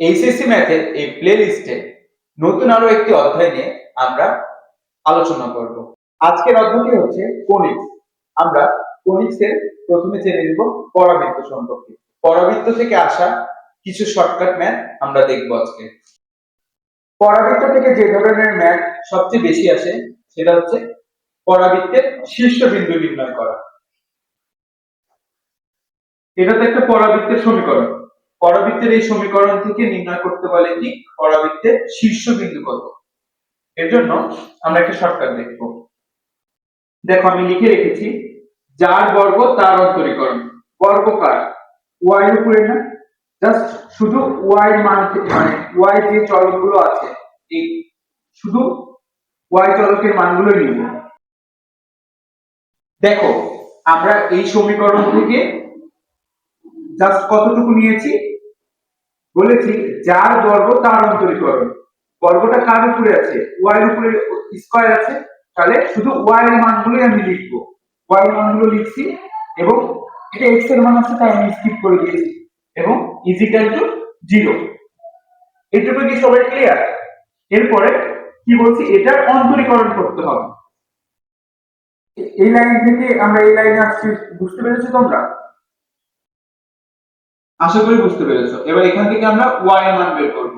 HSC ম্যাথের এই play লিস্টে নতুন আরও একটি অধ্যায় নিয়ে আমরা আলোচনা করব। আজকের অধ্যায়টি হচ্ছে কোনিক্স আমরা কোনিক্সের প্রথমে জেনে নিব পরাবৃত্ত সম্পর্কে। পরাবৃত্ত থেকে আসা কিছু শর্টকাট ম্যাথ আমরা দেখব আজকে। পরাবৃত্ত থেকে যে ধরনের ম্যাথ সবচেয়ে বেশি আসে, সেটা হচ্ছে পরাবৃত্তের শীর্ষবিন্দু নির্ণয় করা। এটা তো একটা পরাবৃত্তের সমীকরণ। পরাবৃত্তের এই সমীকরণ থেকে নির্ণয় করতে বলে কি পরাবৃত্তের শীর্ষবিন্দু কত? এর জন্য আমরা একটা শর্টকাট দেখব। দেখো, আমি লিখে রেখেছি, যার বর্গ তার অন্তরীকরণ। বর্গ কার? ওয়াই এর উপরে না? জাস্ট শুধু ওয়াই মান মানে ওয়াই যে চলকগুলো আছে, এই শুধু ওয়াই চলকের মানগুলো নিব। দেখো, আমরা এই সমীকরণ থেকে জাস্ট কতটুকু নিয়েছি? বলেছি, যার বর্গ তার অন্তরীকরণ। বর্গটা কার উপরে আছে? ওয়াই উপরে স্কয়ার আছে। তাহলে শুধু ওয়াই এর মানগুলোই আমি লিখব। ওয়াই মানগুলো লিখছি এবং এটা এক্সের মান আছে, তাই আমি স্কিপ করে দিয়েছি। এবং ইজিক্যাল টু জিরো এটুকু কি সবাই ক্লিয়ার এরপরে কি বলছি? এটার অন্তরীকরণ করতে হবে। এই লাইন থেকে আমরা এই লাইনে আসছি, বুঝতে পেরেছ তোমরা? আশা করি বুঝতে পেরেছ। এবার এখান থেকে আমরা y এর মান বের করব।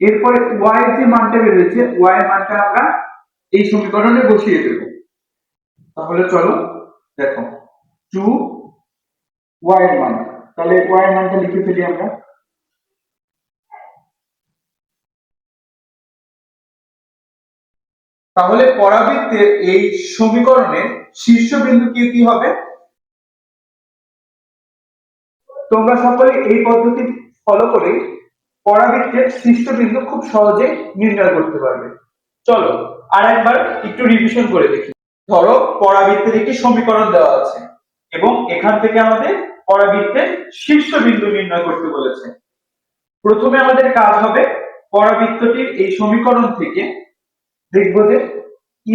এরপরে y এর যে মানটা বের বেরিয়েছে, y এর মানটা আমরা এই সমীকরণে বসিয়ে দেব। তাহলে চলো দেখো 2 y এর মান। তাহলে y এর মানটা লিখে ফেলি আমরা। তাহলে পরাবৃত্তের এই সমীকরণের শীর্ষবিন্দু কি কি হবে? তোমরা সকলে এই পদ্ধতি ফলো করে পরাবৃত্তের শীর্ষবিন্দু খুব সহজে নির্ণয় করতে পারবে। চলো আর একবার একটু রিভিশন করে দেখি। ধরো, পরাবৃত্তের একটি সমীকরণ দেওয়া আছে এবং এখান থেকে আমাদের পরাবৃত্তের শীর্ষবিন্দু নির্ণয় করতে বলেছে। প্রথমে আমাদের কাজ হবে পরাবৃত্তটির এই সমীকরণ থেকে দেখব যে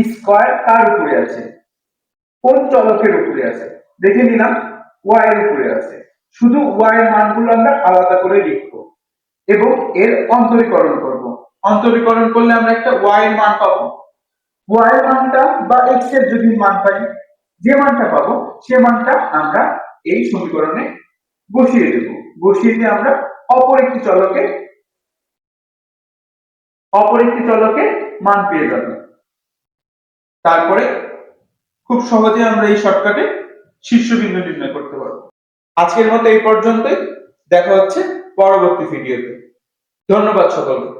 স্কয়ার কার উপরে আছে? কোন চলকের উপরে আছে? দেখে নিলাম ওয়াই এর উপরে আছে। শুধু ওয়াই এর মানগুলো আমরা আলাদা করে লিখব এবং এর অন্তরীকরণ করব। অন্তরীকরণ করলে আমরা একটা ওয়াই এর মান পাবো। ওয়াই এর মানটা বা এক্সের যদি মান পাই, যে মানটা পাবো, সে মানটা আমরা এই সমীকরণে বসিয়ে দেব। বসিয়ে দিয়ে আমরা অপর একটি চলকে, অপর একটি চলকে মান পেয়ে যাবে। তারপরে খুব সহজে আমরা এই শর্টকাটে শীর্ষবিন্দু নির্ণয় করতে পারব। আজকের মতো এই পর্যন্তই। দেখা হচ্ছে পরবর্তী ভিডিওতে। ধন্যবাদ সকলকে।